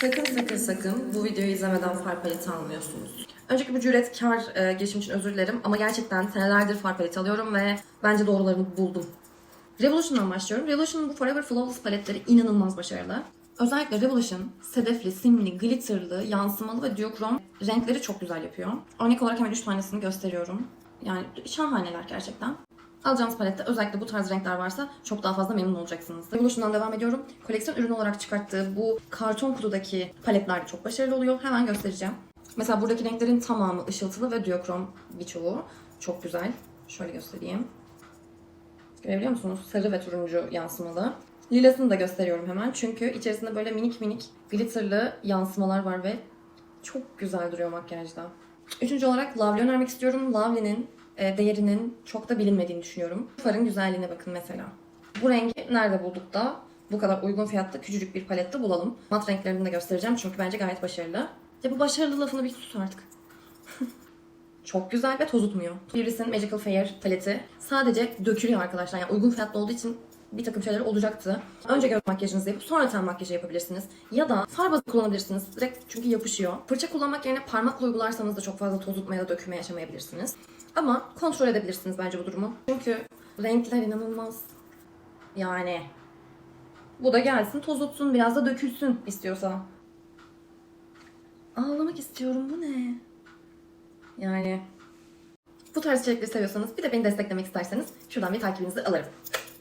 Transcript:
Sakın sakın sakın bu videoyu izlemeden far paleti almıyorsunuz. Önceki bu cüretkar e, girişim için özür dilerim ama gerçekten senelerdir far paleti alıyorum ve bence doğrularını buldum. Revolution'dan başlıyorum. Revolution'un bu Forever Flawless paletleri inanılmaz başarılı. Özellikle Revolution, sedefli, simli, glitterlı, yansımalı ve duokrom renkleri çok güzel yapıyor. Örnek olarak hemen 3 tanesini gösteriyorum. Yani şahaneler gerçekten. Alacağınız palette özellikle bu tarz renkler varsa çok daha fazla memnun olacaksınız. Revolution'dan devam ediyorum. Koleksiyon ürünü olarak çıkarttığı bu karton kutudaki paletler çok başarılı oluyor. Hemen göstereceğim. Mesela buradaki renklerin tamamı ışıltılı ve duokrom birçoğu. Çok güzel. Şöyle göstereyim. Görebiliyor musunuz? Sarı ve turuncu yansımalı. Lilasını da gösteriyorum hemen. Çünkü içerisinde böyle minik minik glitterlı yansımalar var ve çok güzel duruyor makyajda. Üçüncü olarak Lovely önermek istiyorum. Lovely'nin değerinin çok da bilinmediğini düşünüyorum. Farın güzelliğine bakın mesela. Bu rengi nerede bulduk da bu kadar uygun fiyatta küçücük bir palette bulalım. Mat renklerini de göstereceğim çünkü bence gayet başarılı. Ya bu başarılı lafını bir sus artık. Çok güzel ve tozutmuyor. Iris'in Magical Fair paleti sadece dökülüyor arkadaşlar. Yani uygun fiyatlı olduğu için bir takım şeyler olacaktı. Önce göz makyajınızı yapıp sonra ten makyajı yapabilirsiniz. Ya da far bazı kullanabilirsiniz. Direkt çünkü yapışıyor. Fırça kullanmak yerine parmakla uygularsanız da çok fazla tozutma ya da dökülme yaşamayabilirsiniz. Ama kontrol edebilirsiniz bence bu durumu. Çünkü renkler inanılmaz. Yani bu da gelsin tozutsun biraz da dökülsün istiyorsa. Ağlamak istiyorum bu ne? Yani bu tarz içerikleri seviyorsanız bir de beni desteklemek isterseniz şuradan bir takibinizi alırım.